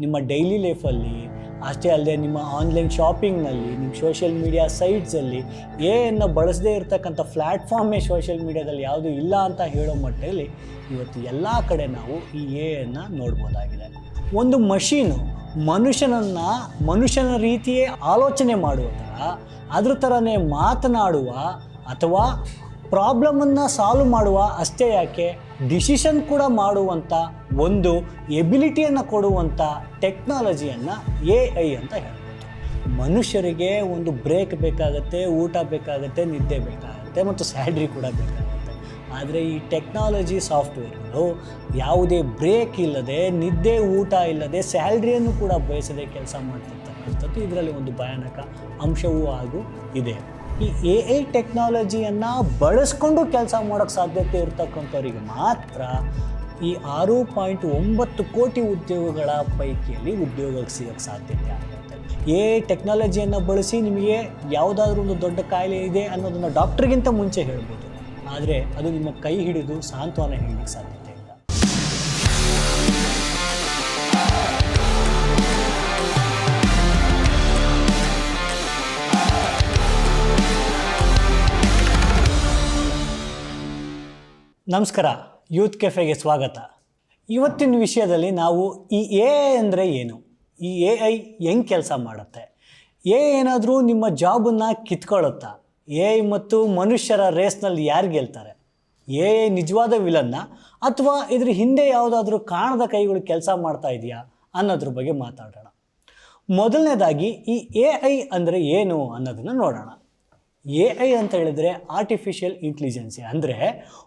ನಿಮ್ಮ ಡೈಲಿ ಲೈಫಲ್ಲಿ ಅಷ್ಟೇ ಅಲ್ಲದೆ ನಿಮ್ಮ ಆನ್ಲೈನ್ ಶಾಪಿಂಗ್ನಲ್ಲಿ ನಿಮ್ಮ ಸೋಷಿಯಲ್ ಮೀಡಿಯಾ ಸೈಟ್ಸಲ್ಲಿ ಎ ಅನ್ನು ಬಳಸದೇ ಇರತಕ್ಕಂಥ ಪ್ಲ್ಯಾಟ್ಫಾರ್ಮೇ ಸೋಷಿಯಲ್ ಮೀಡಿಯಾದಲ್ಲಿ ಯಾವುದೂ ಇಲ್ಲ ಅಂತ ಹೇಳೋ ಮಟ್ಟದಲ್ಲಿ ಇವತ್ತು ಎಲ್ಲ ಕಡೆ ನಾವು ಈ ಎ ಅನ್ನು ನೋಡ್ಬೋದಾಗಿದೆ. ಒಂದು ಮಷೀನು ಮನುಷ್ಯನನ್ನು ಮನುಷ್ಯನ ರೀತಿಯೇ ಆಲೋಚನೆ ಮಾಡುವ ಥರ, ಅದ್ರ ಥರನೇ ಮಾತನಾಡುವ ಅಥವಾ ಪ್ರಾಬ್ಲಮನ್ನು ಸಾಲ್ವ್ ಮಾಡುವ ಅಷ್ಟೇ ಯಾಕೆ? ಡಿಸಿಷನ್ ಕೂಡ ಮಾಡುವಂಥ ಒಂದು ಎಬಿಲಿಟಿಯನ್ನು ಕೊಡುವಂಥ ಟೆಕ್ನಾಲಜಿಯನ್ನು ಎ ಐ ಅಂತ ಹೇಳ್ಬೋದು. ಮನುಷ್ಯರಿಗೆ ಒಂದು ಬ್ರೇಕ್ ಬೇಕಾಗುತ್ತೆ, ಊಟ ಬೇಕಾಗುತ್ತೆ, ನಿದ್ದೆ ಬೇಕಾಗುತ್ತೆ ಮತ್ತು ಸ್ಯಾಲ್ರಿ ಕೂಡ ಬೇಕಾಗುತ್ತೆ. ಆದರೆ ಈ ಟೆಕ್ನಾಲಜಿ ಸಾಫ್ಟ್ವೇರ್ಗಳು ಯಾವುದೇ ಬ್ರೇಕ್ ಇಲ್ಲದೆ, ನಿದ್ದೆ ಊಟ ಇಲ್ಲದೆ, ಸ್ಯಾಲ್ರಿಯನ್ನು ಕೂಡ ಬಯಸದೆ ಕೆಲಸ ಮಾಡ್ತಿರ್ತಕ್ಕಂಥದ್ದು ಇದರಲ್ಲಿ ಒಂದು ಭಯಾನಕ ಅಂಶವೂ ಹಾಗೂ ಇದೆ. ಈ ಎ ಐ ಟೆಕ್ನಾಲಜಿಯನ್ನು ಬಳಸ್ಕೊಂಡು ಕೆಲಸ ಮಾಡೋಕ್ಕೆ ಸಾಧ್ಯತೆ ಇರ್ತಕ್ಕಂಥವ್ರಿಗೆ ಮಾತ್ರ ಈ ಆರು ಪಾಯಿಂಟ್ ಒಂಬತ್ತು ಕೋಟಿ ಉದ್ಯೋಗಗಳ ಪೈಕಿಯಲ್ಲಿ ಉದ್ಯೋಗಕ್ಕೆ ಸಿಗೋಕ್ಕೆ ಸಾಧ್ಯತೆ ಆಗುತ್ತೆ. ಎ ಟೆಕ್ನಾಲಜಿಯನ್ನು ಬಳಸಿ ನಿಮಗೆ ಯಾವುದಾದ್ರೂ ಒಂದು ದೊಡ್ಡ ಕಾಯಿಲೆ ಇದೆ ಅನ್ನೋದನ್ನು ಡಾಕ್ಟ್ರಿಗಿಂತ ಮುಂಚೆ ಹೇಳ್ಬೋದು. ಆದರೆ ಅದು ನಿಮ್ಮ ಕೈ ಹಿಡಿದು ಸಾಂತ್ವನ ಹೇಳಲಿಕ್ಕೆ ಸಾಧ್ಯತೆ ನಮಸ್ಕಾರ, ಯೂತ್ ಕೆಫೆಗೆ ಸ್ವಾಗತ. ಇವತ್ತಿನ ವಿಷಯದಲ್ಲಿ ನಾವು ಈ ಎ ಅಂದರೆ ಏನು? ಈ ಎ ಐ ಹೆಂಗೆ ಕೆಲಸ ಮಾಡುತ್ತೆ? ಎ ಏನಾದರೂ ನಿಮ್ಮ ಜಾಬನ್ನು ಕಿತ್ಕೊಳ್ಳುತ್ತಾ? ಎ ಐ ಮತ್ತು ಮನುಷ್ಯರ ರೇಸ್ನಲ್ಲಿ ಯಾರು ಗೆಲ್ತಾರೆ? ಎ ಐ ನಿಜವಾದ ವಿಲನ್ನ ಅಥವಾ ಇದ್ರ ಹಿಂದೆ ಯಾವುದಾದ್ರೂ ಕಾಣದ ಕೈಗಳು ಕೆಲಸ ಮಾಡ್ತಾ ಇದೆಯಾ ಅನ್ನೋದ್ರ ಬಗ್ಗೆ ಮಾತಾಡೋಣ. ಮೊದಲನೇದಾಗಿ ಈ ಎ ಐ ಅಂದರೆ ಏನು ಅನ್ನೋದನ್ನು ನೋಡೋಣ. ಎ ಐ ಅಂತ ಹೇಳಿದರೆ ಆರ್ಟಿಫಿಷಿಯಲ್ ಇಂಟೆಲಿಜೆನ್ಸಿ ಅಂದರೆ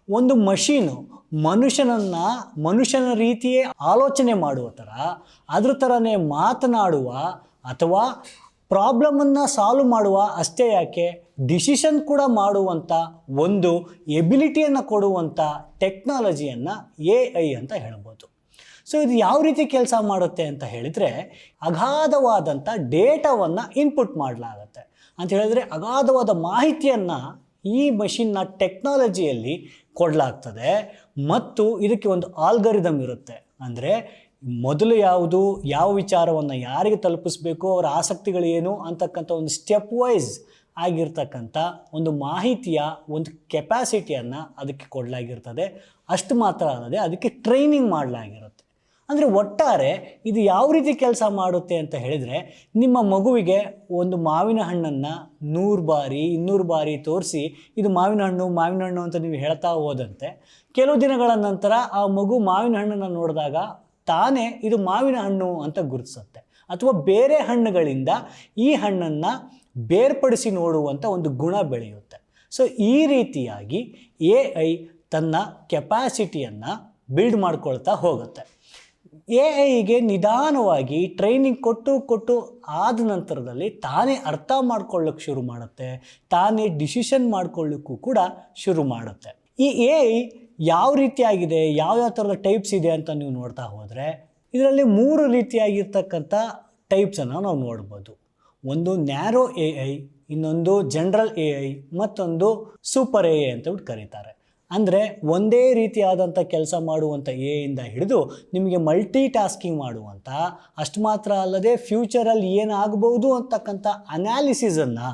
ಒಂದು ಮಷೀನು ಮನುಷ್ಯನನ್ನು ಮನುಷ್ಯನ ರೀತಿಯೇ ಆಲೋಚನೆ ಮಾಡುವ ಥರ ಅದ್ರ ಥರನೇ ಮಾತನಾಡುವ ಅಥವಾ ಪ್ರಾಬ್ಲಮನ್ನು ಸಾಲ್ವ್ ಮಾಡುವ ಅಷ್ಟೇ ಯಾಕೆ ಡಿಸಿಷನ್ ಕೂಡ ಮಾಡುವಂಥ ಒಂದು ಎಬಿಲಿಟಿಯನ್ನು ಕೊಡುವಂಥ ಟೆಕ್ನಾಲಜಿಯನ್ನು ಎ ಐ ಅಂತ ಹೇಳ್ಬೋದು. ಸೊ ಇದು ಯಾವ ರೀತಿ ಕೆಲಸ ಮಾಡುತ್ತೆ ಅಂತ ಹೇಳಿದರೆ ಅಗಾಧವಾದಂಥ ಡೇಟಾವನ್ನು ಇನ್ಪುಟ್ ಮಾಡಲಾಗತ್ತೆ. ಅಂತ ಹೇಳಿದ್ರೆ ಅಗಾಧವಾದ ಮಾಹಿತಿಯನ್ನು ಈ ಮಷಿನ್ನ ಟೆಕ್ನಾಲಜಿಯಲ್ಲಿ ಕೊಡಲಾಗ್ತದೆ. ಮತ್ತು ಇದಕ್ಕೆ ಒಂದು ಆಲ್ಗರಿದಮ್ ಇರುತ್ತೆ. ಅಂದರೆ ಮೊದಲು ಯಾವುದು, ಯಾವ ವಿಚಾರವನ್ನು ಯಾರಿಗೆ ತಲುಪಿಸ್ಬೇಕು, ಅವರ ಆಸಕ್ತಿಗಳು ಏನು ಅಂತಕ್ಕಂಥ ಒಂದು ಸ್ಟೆಪ್ ವೈಸ್ ಆಗಿರ್ತಕ್ಕಂಥ ಒಂದು ಮಾಹಿತಿಯ ಒಂದು ಕೆಪ್ಯಾಸಿಟಿಯನ್ನು ಅದಕ್ಕೆ ಕೊಡಲಾಗಿರ್ತದೆ. ಅಷ್ಟು ಮಾತ್ರ ಅಲ್ಲದೆ ಅದಕ್ಕೆ ಟ್ರೈನಿಂಗ್ ಮಾಡಲಾಗಿರುತ್ತೆ. ಅಂದರೆ ಒಟ್ಟಾರೆ ಇದು ಯಾವ ರೀತಿ ಕೆಲಸ ಮಾಡುತ್ತೆ ಅಂತ ಹೇಳಿದರೆ ನಿಮ್ಮ ಮಗುವಿಗೆ ಒಂದು ಮಾವಿನ ಹಣ್ಣನ್ನು ನೂರು ಬಾರಿ, ಇನ್ನೂರು ಬಾರಿ ತೋರಿಸಿ ಇದು ಮಾವಿನ ಹಣ್ಣು ಮಾವಿನ ಹಣ್ಣು ಅಂತ ನೀವು ಹೇಳ್ತಾ ಹೋದಂತೆ, ಕೆಲವು ದಿನಗಳ ನಂತರ ಆ ಮಗು ಮಾವಿನ ಹಣ್ಣನ್ನು ನೋಡಿದಾಗ ತಾನೇ ಇದು ಮಾವಿನ ಹಣ್ಣು ಅಂತ ಗುರುತಿಸುತ್ತೆ. ಅಥವಾ ಬೇರೆ ಹಣ್ಣುಗಳಿಂದ ಈ ಹಣ್ಣನ್ನು ಬೇರ್ಪಡಿಸಿ ನೋಡುವಂಥ ಒಂದು ಗುಣ ಬೆಳೆಯುತ್ತೆ. ಸೊ ಈ ರೀತಿಯಾಗಿ ಎ ಐ ತನ್ನ ಕೆಪಾಸಿಟಿಯನ್ನು ಬಿಲ್ಡ್ ಮಾಡ್ಕೊಳ್ತಾ ಹೋಗುತ್ತೆ. ಎ ಐಗೆ ನಿಧಾನವಾಗಿ ಟ್ರೈನಿಂಗ್ ಕೊಟ್ಟು ಕೊಟ್ಟು ಆದ ನಂತರದಲ್ಲಿ ತಾನೇ ಅರ್ಥ ಮಾಡ್ಕೊಳ್ಳೋಕ್ಕೆ ಶುರು ಮಾಡುತ್ತೆ, ತಾನೇ ಡಿಸಿಷನ್ ಮಾಡ್ಕೊಳ್ಳೋಕ್ಕೂ ಕೂಡ ಶುರು ಮಾಡುತ್ತೆ. ಈ ಎ ಐ ಯಾವ ರೀತಿಯಾಗಿದೆ ಯಾವ್ಯಾವ ಥರದ ಟೈಪ್ಸ್ ಇದೆ ಅಂತ ನೀವು ನೋಡ್ತಾ ಹೋದರೆ, ಇದರಲ್ಲಿ ಮೂರು ರೀತಿಯಾಗಿರ್ತಕ್ಕಂಥ ಟೈಪ್ಸನ್ನು ನಾವು ನೋಡ್ಬೋದು. ಒಂದು ನ್ಯಾರೋ ಎ ಐ ಇನ್ನೊಂದು ಜನರಲ್ ಎ ಐ ಮತ್ತೊಂದು ಸೂಪರ್ ಎ ಐ ಅಂತ ಕರೀತಾರೆ. ಅಂದರೆ ಒಂದೇ ರೀತಿಯಾದಂಥ ಕೆಲಸ ಮಾಡುವಂಥ ಎ ಇಂದ ಹಿಡಿದು ನಿಮಗೆ ಮಲ್ಟಿ ಟಾಸ್ಕಿಂಗ್ ಮಾಡುವಂಥ ಅಷ್ಟು ಮಾತ್ರ ಅಲ್ಲದೆ ಫ್ಯೂಚರಲ್ಲಿ ಏನಾಗಬಹುದು ಅಂತಕ್ಕಂಥ ಅನಾಲಿಸಿಸನ್ನು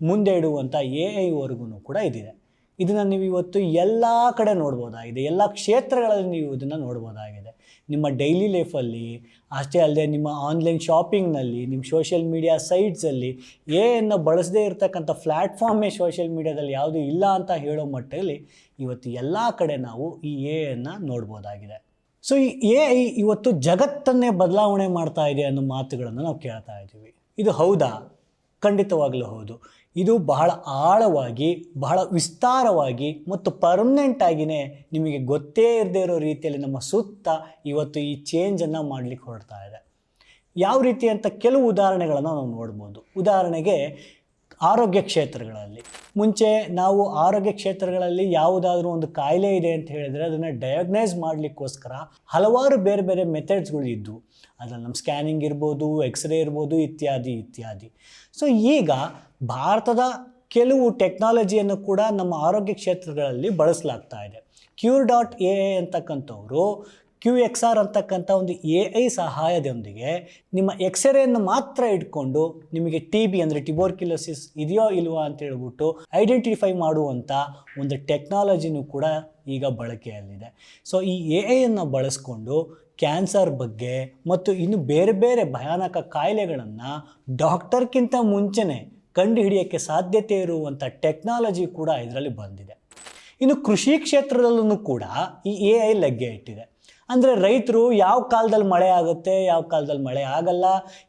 ಮುಂದೆ ಇಡುವಂಥ ಎ ಐವರೆಗೂ ಕೂಡ ಇದಿದೆ. ಇದನ್ನು ನೀವು ಇವತ್ತು ಎಲ್ಲ ಕಡೆ ನೋಡ್ಬೋದಾಗಿದೆ. ಎಲ್ಲ ಕ್ಷೇತ್ರಗಳಲ್ಲಿ ನೀವು ಇದನ್ನು ನೋಡ್ಬೋದಾಗಿದೆ. ನಿಮ್ಮ ಡೈಲಿ ಲೈಫಲ್ಲಿ ಅಷ್ಟೇ ಅಲ್ಲದೆ ನಿಮ್ಮ ಆನ್ಲೈನ್ ಶಾಪಿಂಗ್ನಲ್ಲಿ ನಿಮ್ಮ ಸೋಷಿಯಲ್ ಮೀಡಿಯಾ ಸೈಟ್ಸಲ್ಲಿ ಎ ಅನ್ನು ಬಳಸದೇ ಇರತಕ್ಕಂಥ ಪ್ಲ್ಯಾಟ್ಫಾರ್ಮೇ ಸೋಷಿಯಲ್ ಮೀಡಿಯಾದಲ್ಲಿ ಯಾವುದೂ ಇಲ್ಲ ಅಂತ ಹೇಳೋ ಮಟ್ಟದಲ್ಲಿ ಇವತ್ತು ಎಲ್ಲ ಕಡೆ ನಾವು ಈ ಎ ಅನ್ನು ನೋಡ್ಬೋದಾಗಿದೆ. ಸೊ ಈ ಎ ಐ ಇವತ್ತು ಜಗತ್ತನ್ನೇ ಬದಲಾವಣೆ ಮಾಡ್ತಾ ಇದೆ ಅನ್ನೋ ಮಾತುಗಳನ್ನು ನಾವು ಕೇಳ್ತಾ ಇದ್ದೀವಿ. ಇದು ಹೌದಾ? ಖಂಡಿತವಾಗಲೂ ಹೌದು. ಇದು ಬಹಳ ಆಳವಾಗಿ, ಬಹಳ ವಿಸ್ತಾರವಾಗಿ ಮತ್ತು ಪರ್ಮನೆಂಟ್ ಆಗಿನೇ ನಿಮಗೆ ಗೊತ್ತೇ ಇರದೇ ಇರೋ ರೀತಿಯಲ್ಲಿ ನಮ್ಮ ಸುತ್ತ ಇವತ್ತು ಈ ಚೇಂಜನ್ನು ಮಾಡಲಿಕ್ಕೆ ಹೊರಡ್ತಾ ಇದೆ. ಯಾವ ರೀತಿ ಅಂತ ಕೆಲವು ಉದಾಹರಣೆಗಳನ್ನು ನಾವು ನೋಡ್ಬೋದು. ಉದಾಹರಣೆಗೆ ಆರೋಗ್ಯ ಕ್ಷೇತ್ರಗಳಲ್ಲಿ. ಮುಂಚೆ ನಾವು ಆರೋಗ್ಯ ಕ್ಷೇತ್ರಗಳಲ್ಲಿ ಯಾವುದಾದ್ರೂ ಒಂದು ಕಾಯಿಲೆ ಇದೆ ಅಂತ ಹೇಳಿದರೆ ಅದನ್ನು ಡಯಾಗ್ನೈಸ್ ಮಾಡಲಿಕ್ಕೋಸ್ಕರ ಹಲವಾರು ಬೇರೆ ಬೇರೆ ಮೆಥಡ್ಸ್ಗಳು ಇದ್ದವು ಅದರಲ್ಲಿ ನಮ್ಮ ಸ್ಕ್ಯಾನಿಂಗ್ ಇರ್ಬೋದು ಎಕ್ಸ್ರೇ ಇರ್ಬೋದು, ಇತ್ಯಾದಿ ಇತ್ಯಾದಿ. ಸೊ ಈಗ ಭಾರತದ ಕೆಲವು ಟೆಕ್ನಾಲಜಿಯನ್ನು ಕೂಡ ನಮ್ಮ ಆರೋಗ್ಯ ಕ್ಷೇತ್ರಗಳಲ್ಲಿ ಬಳಸಲಾಗ್ತಾ ಇದೆ. ಕ್ಯೂರ್ ಡಾಟ್ ಎ ಐ ಅಂತಕ್ಕಂಥವ್ರು, ಕ್ಯೂ ಎಕ್ಸ್ ಆರ್ ಅಂತಕ್ಕಂಥ ಒಂದು ಎ ಐ ಸಹಾಯದೊಂದಿಗೆ ನಿಮ್ಮ ಎಕ್ಸ್ರೇಯನ್ನು ಮಾತ್ರ ಇಟ್ಕೊಂಡು ನಿಮಗೆ ಟಿ ಬಿ ಅಂದರೆ ಟಿಬೋರ್ಕ್ಯುಲೋಸಿಸ್ ಇದೆಯೋ ಇಲ್ವಾ ಅಂತ ಹೇಳ್ಬಿಟ್ಟು ಐಡೆಂಟಿಫೈ ಮಾಡುವಂಥ ಒಂದು ಟೆಕ್ನಾಲಜಿನೂ ಕೂಡ ಈಗ ಬಳಕೆಯಲ್ಲಿದೆ. ಸೊ ಈ ಎ ಐಯನ್ನು ಬಳಸ್ಕೊಂಡು ಕ್ಯಾನ್ಸರ್ ಬಗ್ಗೆ ಮತ್ತು ಇನ್ನು ಬೇರೆ ಬೇರೆ ಭಯಾನಕ ಕಾಯಿಲೆಗಳನ್ನು ಡಾಕ್ಟರ್ಗಿಂತ ಮುಂಚೆನೇ ಕಂಡುಹಿಡಿಯೋಕ್ಕೆ ಸಾಧ್ಯತೆ ಇರುವಂಥ ಟೆಕ್ನಾಲಜಿ ಕೂಡ ಇದರಲ್ಲಿ ಬಂದಿದೆ. ಇನ್ನು ಕೃಷಿ ಕ್ಷೇತ್ರದಲ್ಲೂ ಕೂಡ ಈ ಎ ಐ ಲಗ್ಗೆ ಇಟ್ಟಿದೆ. ಅಂದರೆ ರೈತರು ಯಾವ ಕಾಲದಲ್ಲಿ ಮಳೆ ಆಗುತ್ತೆ, ಯಾವ ಕಾಲದಲ್ಲಿ ಮಳೆ ಆಗಲ್ಲ,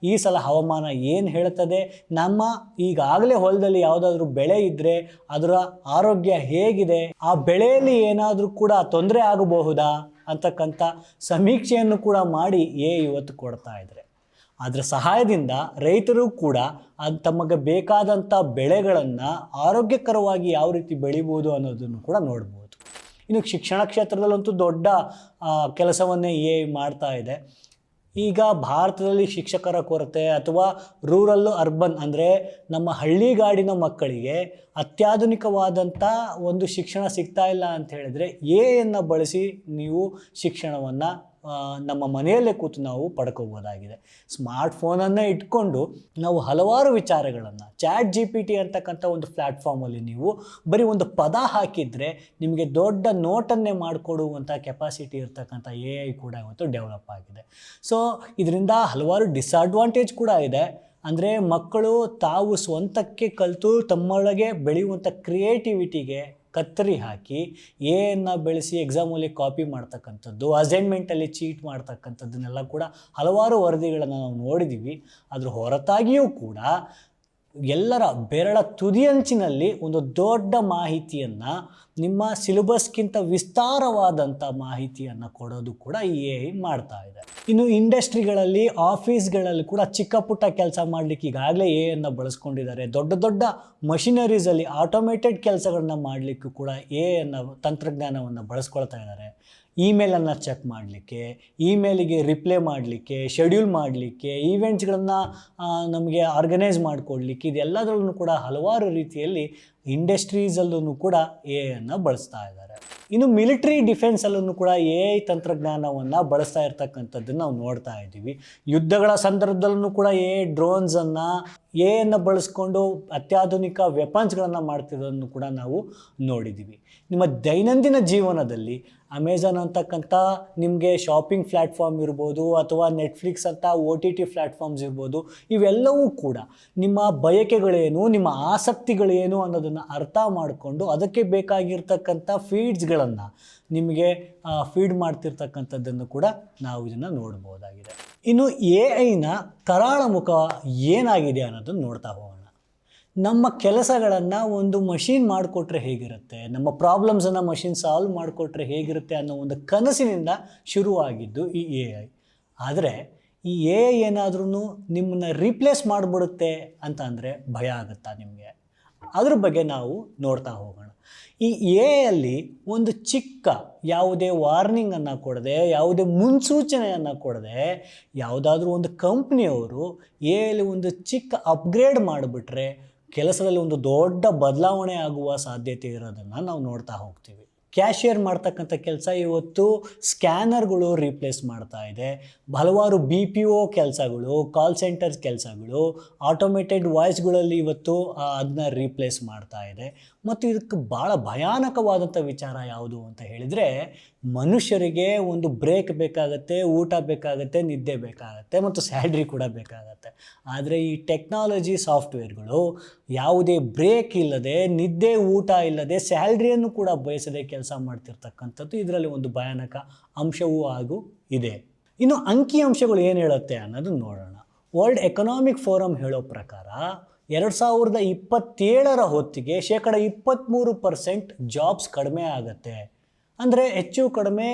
ಈ ಸಲ ಹವಾಮಾನ ಏನು ಹೇಳ್ತದೆ, ನಮ್ಮ ಈಗಾಗಲೇ ಹೊಲದಲ್ಲಿ ಯಾವುದಾದ್ರೂ ಬೆಳೆ ಇದ್ದರೆ ಅದರ ಆರೋಗ್ಯ ಹೇಗಿದೆ, ಆ ಬೆಳೆಯಲ್ಲಿ ಏನಾದರೂ ಕೂಡ ತೊಂದರೆ ಆಗಬಹುದಾ ಅಂತಕ್ಕಂಥ ಸಮೀಕ್ಷೆಯನ್ನು ಕೂಡ ಮಾಡಿ ಎ ಇವತ್ತು ಕೊಡ್ತಾ ಇದ್ದಾರೆ ಅದರ ಸಹಾಯದಿಂದ ರೈತರು ಕೂಡ ಅದು ತಮಗೆ ಬೇಕಾದಂಥ ಬೆಳೆಗಳನ್ನು ಆರೋಗ್ಯಕರವಾಗಿ ಯಾವ ರೀತಿ ಬೆಳಿಬೋದು ಅನ್ನೋದನ್ನು ಕೂಡ ನೋಡ್ಬೋದು. ಇನ್ನು ಶಿಕ್ಷಣ ಕ್ಷೇತ್ರದಲ್ಲಂತೂ ದೊಡ್ಡ ಕೆಲಸವನ್ನೇ ಎ ಮಾಡ್ತಾ ಇದೆ. ಈಗ ಭಾರತದಲ್ಲಿ ಶಿಕ್ಷಕರ ಕೊರತೆ ಅಥವಾ ರೂರಲ್ಲು ಅರ್ಬನ್ ಅಂದರೆ ನಮ್ಮ ಹಳ್ಳಿಗಾಡಿನ ಮಕ್ಕಳಿಗೆ ಅತ್ಯಾಧುನಿಕವಾದಂಥ ಒಂದು ಶಿಕ್ಷಣ ಸಿಗ್ತಾ ಇಲ್ಲ ಅಂತ ಹೇಳಿದರೆ ಎಯನ್ನು ಬಳಸಿ ನೀವು ಶಿಕ್ಷಣವನ್ನು ನಮ್ಮ ಮನೆಯಲ್ಲೇ ಕೂತು ನಾವು ಪಡ್ಕೋಬೋದಾಗಿದೆ ಸ್ಮಾರ್ಟ್ಫೋನನ್ನು ಇಟ್ಕೊಂಡು ನಾವು ಹಲವಾರು ವಿಚಾರಗಳನ್ನು, ಚಾಟ್ ಜಿ ಪಿ ಟಿ ಅಂತಕ್ಕಂಥ ಒಂದು ಪ್ಲ್ಯಾಟ್ಫಾರ್ಮಲ್ಲಿ ನೀವು ಬರೀ ಒಂದು ಪದ ಹಾಕಿದರೆ ನಿಮಗೆ ದೊಡ್ಡ ನೋಟನ್ನೇ ಮಾಡಿಕೊಡುವಂಥ ಕೆಪಾಸಿಟಿ ಇರ್ತಕ್ಕಂಥ ಎ ಐ ಕೂಡ ಇವತ್ತು ಡೆವಲಪ್ ಆಗಿದೆ. ಸೊ ಇದರಿಂದ ಹಲವಾರು ಡಿಸ್ಅಡ್ವಾಂಟೇಜ್ ಕೂಡ ಇದೆ. ಅಂದರೆ ಮಕ್ಕಳು ತಾವು ಸ್ವಂತಕ್ಕೆ ಕಲಿತು ತಮ್ಮೊಳಗೆ ಬೆಳೆಯುವಂಥ ಕ್ರಿಯೇಟಿವಿಟಿಗೆ ಕತ್ತರಿ ಹಾಕಿ ಎಯನ್ನು ಬೆಳೆಸಿ ಎಕ್ಸಾಮಲ್ಲಿ ಕಾಪಿ ಮಾಡ್ತಕ್ಕಂಥದ್ದು ಅಸೈನ್ಮೆಂಟಲ್ಲಿ ಚೀಟ್ ಮಾಡ್ತಕ್ಕಂಥದ್ದನ್ನೆಲ್ಲ ಕೂಡ ಹಲವಾರು ವರದಿಗಳನ್ನು ನಾವು ನೋಡಿದ್ದೀವಿ ಅದ್ರ ಹೊರತಾಗಿಯೂ ಕೂಡ ಎಲ್ಲರ ಬೆರಳ ತುದಿಯಂಚಿನಲ್ಲಿ ಒಂದು ದೊಡ್ಡ ಮಾಹಿತಿಯನ್ನು, ನಿಮ್ಮ ಸಿಲೆಬಸ್ಗಿಂತ ವಿಸ್ತಾರವಾದಂಥ ಮಾಹಿತಿಯನ್ನು ಕೊಡೋದು ಕೂಡ ಈ ಎ ಐ ಮಾಡ್ತಾ ಇದೆ. ಇನ್ನು ಇಂಡಸ್ಟ್ರಿಗಳಲ್ಲಿ, ಆಫೀಸ್ಗಳಲ್ಲಿ ಕೂಡ ಚಿಕ್ಕ ಪುಟ್ಟ ಕೆಲಸ ಮಾಡಲಿಕ್ಕೆ ಈಗಾಗಲೇ ಎ ಅನ್ನು ಬಳಸ್ಕೊಂಡಿದ್ದಾರೆ. ದೊಡ್ಡ ದೊಡ್ಡ ಮಷಿನರೀಸಲ್ಲಿ ಆಟೋಮೇಟೆಡ್ ಕೆಲಸಗಳನ್ನ ಮಾಡಲಿಕ್ಕೂ ಕೂಡ ಎ ಅನ್ನು ತಂತ್ರಜ್ಞಾನವನ್ನು ಬಳಸ್ಕೊಳ್ತಾ ಇದ್ದಾರೆ. ಇಮೇಲನ್ನು ಚೆಕ್ ಮಾಡಲಿಕ್ಕೆ, ಇಮೇಲಿಗೆ ರಿಪ್ಲೈ ಮಾಡಲಿಕ್ಕೆ, ಶೆಡ್ಯೂಲ್ ಮಾಡಲಿಕ್ಕೆ, ಈವೆಂಟ್ಸ್ಗಳನ್ನು ನಮಗೆ ಆರ್ಗನೈಸ್ ಮಾಡಿಕೊಡ್ಲಿಕ್ಕೆ ಇದೆಲ್ಲದರಲ್ಲೂ ಕೂಡ ಹಲವಾರು ರೀತಿಯಲ್ಲಿ ಇಂಡಸ್ಟ್ರೀಸಲ್ಲೂ ಕೂಡ ಎ ಅನ್ನು ಬಳಸ್ತಾ ಇದ್ದಾರೆ. ಇನ್ನು ಮಿಲಿಟರಿ ಡಿಫೆನ್ಸಲ್ಲೂ ಕೂಡ ಎ ಐ ತಂತ್ರಜ್ಞಾನವನ್ನು ಬಳಸ್ತಾ ಇರ್ತಕ್ಕಂಥದ್ದನ್ನು ನಾವು ನೋಡ್ತಾ ಇದ್ದೀವಿ. ಯುದ್ಧಗಳ ಸಂದರ್ಭದಲ್ಲೂ ಕೂಡ ಎ ಡ್ರೋನ್ಸನ್ನು ಎಯನ್ನು ಬಳಸ್ಕೊಂಡು ಅತ್ಯಾಧುನಿಕ ವೆಪನ್ಸ್ಗಳನ್ನು ಮಾಡ್ತಿರೋದನ್ನು ಕೂಡ ನಾವು ನೋಡಿದ್ದೀವಿ ನಿಮ್ಮ ದೈನಂದಿನ ಜೀವನದಲ್ಲಿ ಅಮೆಝಾನ್ ಅಂತಕ್ಕಂಥ ನಿಮಗೆ ಶಾಪಿಂಗ್ ಪ್ಲ್ಯಾಟ್ಫಾರ್ಮ್ ಇರ್ಬೋದು ಅಥವಾ ನೆಟ್ಫ್ಲಿಕ್ಸ್ ಅಂತ ಓ ಟಿ ಟಿ ಪ್ಲ್ಯಾಟ್ಫಾರ್ಮ್ಸ್ ಇರ್ಬೋದು, ಇವೆಲ್ಲವೂ ಕೂಡ ನಿಮ್ಮ ಬಯಕೆಗಳೇನು, ನಿಮ್ಮ ಆಸಕ್ತಿಗಳೇನು ಅನ್ನೋದನ್ನು ಅರ್ಥ ಮಾಡಿಕೊಂಡು ಅದಕ್ಕೆ ಬೇಕಾಗಿರ್ತಕ್ಕಂಥ ಫೀಡ್ಸ್ಗಳನ್ನು ನಿಮಗೆ ಫೀಡ್ ಮಾಡ್ತಿರ್ತಕ್ಕಂಥದ್ದನ್ನು ಕೂಡ ನಾವು ಇದನ್ನು ನೋಡ್ಬೋದಾಗಿದೆ. ಇನ್ನು ಎ ಐನ ಕರಾಳ ಮುಖ ಏನಾಗಿದೆ ಅನ್ನೋದನ್ನು ನೋಡ್ತಾ ಹೋಗೋಣ. ನಮ್ಮ ಕೆಲಸಗಳನ್ನು ಒಂದು ಮಷೀನ್ ಮಾಡಿಕೊಟ್ರೆ ಹೇಗಿರುತ್ತೆ, ನಮ್ಮ ಪ್ರಾಬ್ಲಮ್ಸನ್ನು ಮಷೀನ್ ಸಾಲ್ವ್ ಮಾಡಿಕೊಟ್ರೆ ಹೇಗಿರುತ್ತೆ ಅನ್ನೋ ಒಂದು ಕನಸಿನಿಂದ ಶುರುವಾಗಿದ್ದು ಈ ಎ ಐ ಆದರೆ ಈ ಎ ಐ ಏನಾದ್ರೂ ನಿಮ್ಮನ್ನ ರೀಪ್ಲೇಸ್ ಮಾಡಿಬಿಡುತ್ತೆ ಅಂತ ಅಂದರೆ ಭಯ ಆಗುತ್ತಾ ನಿಮಗೆ? ಅದ್ರ ಬಗ್ಗೆ ನಾವು ನೋಡ್ತಾ ಹೋಗೋಣ. ಈ ಎ ಅಲ್ಲಿ ಒಂದು ಚಿಕ್ಕ ಯಾವುದೇ ವಾರ್ನಿಂಗನ್ನು ಕೊಡದೆ, ಯಾವುದೇ ಮುನ್ಸೂಚನೆಯನ್ನು ಕೊಡದೆ, ಯಾವುದಾದ್ರೂ ಒಂದು ಕಂಪ್ನಿಯವರು ಎ ಅಲ್ಲಿ ಒಂದು ಚಿಕ್ಕ ಅಪ್ಗ್ರೇಡ್ ಮಾಡಿಬಿಟ್ರೆ ಕೆಲಸದಲ್ಲಿ ಒಂದು ದೊಡ್ಡ ಬದಲಾವಣೆ ಆಗುವ ಸಾಧ್ಯತೆ ಇರೋದನ್ನು ನಾವು ನೋಡ್ತಾ ಹೋಗ್ತೀವಿ. ಕ್ಯಾಶಿಯರ್ ಮಾಡ್ತಕ್ಕಂಥ ಕೆಲಸ ಇವತ್ತು ಸ್ಕ್ಯಾನರ್ಗಳು ರೀಪ್ಲೇಸ್ ಮಾಡ್ತಾ ಇದೆ. ಹಲವಾರು ಬಿ ಪಿ ಒ ಕೆಲಸಗಳು, ಕಾಲ್ ಸೆಂಟರ್ ಕೆಲಸಗಳು, ಆಟೋಮೇಟೆಡ್ ವಾಯ್ಸ್ಗಳಲ್ಲಿ ಇವತ್ತು ಅದನ್ನ ರೀಪ್ಲೇಸ್ ಮಾಡ್ತಾ ಇದೆ. ಮತ್ತು ಇದಕ್ಕೆ ಭಾಳ ಭಯಾನಕವಾದಂಥ ವಿಚಾರ ಯಾವುದು ಅಂತ ಹೇಳಿದರೆ, ಮನುಷ್ಯರಿಗೆ ಒಂದು ಬ್ರೇಕ್ ಬೇಕಾಗತ್ತೆ, ಊಟ ಬೇಕಾಗತ್ತೆ, ನಿದ್ದೆ ಬೇಕಾಗತ್ತೆ ಮತ್ತು ಸ್ಯಾಲ್ರಿ ಕೂಡ ಬೇಕಾಗತ್ತೆ. ಆದರೆ ಈ ಟೆಕ್ನಾಲಜಿ ಸಾಫ್ಟ್ವೇರ್ಗಳು ಯಾವುದೇ ಬ್ರೇಕ್ ಇಲ್ಲದೆ, ನಿದ್ದೆ ಊಟ ಇಲ್ಲದೆ, ಸ್ಯಾಲ್ರಿಯನ್ನು ಕೂಡ ಬಯಸದೆ ಕೆಲಸ ಮಾಡ್ತಿರ್ತಕ್ಕಂಥದ್ದು ಇದರಲ್ಲಿ ಒಂದು ಭಯಾನಕ ಅಂಶವೂ ಹಾಗೂ ಇದೆ. ಇನ್ನು ಅಂಕಿ ಅಂಶಗಳು ಏನು ಹೇಳುತ್ತೆ ಅನ್ನೋದು ನೋಡೋಣ. ವರ್ಲ್ಡ್ ಎಕನಾಮಿಕ್ ಫೋರಮ್ ಹೇಳೋ ಪ್ರಕಾರ ಎರಡು ಸಾವಿರದ ಇಪ್ಪತ್ತೇಳರ ಹೊತ್ತಿಗೆ ಶೇಕಡ ಇಪ್ಪತ್ತ್ಮೂರು ಪರ್ಸೆಂಟ್ ಜಾಬ್ಸ್ ಕಡಿಮೆ ಆಗುತ್ತೆ. ಅಂದರೆ ಹೆಚ್ಚು ಕಡಿಮೆ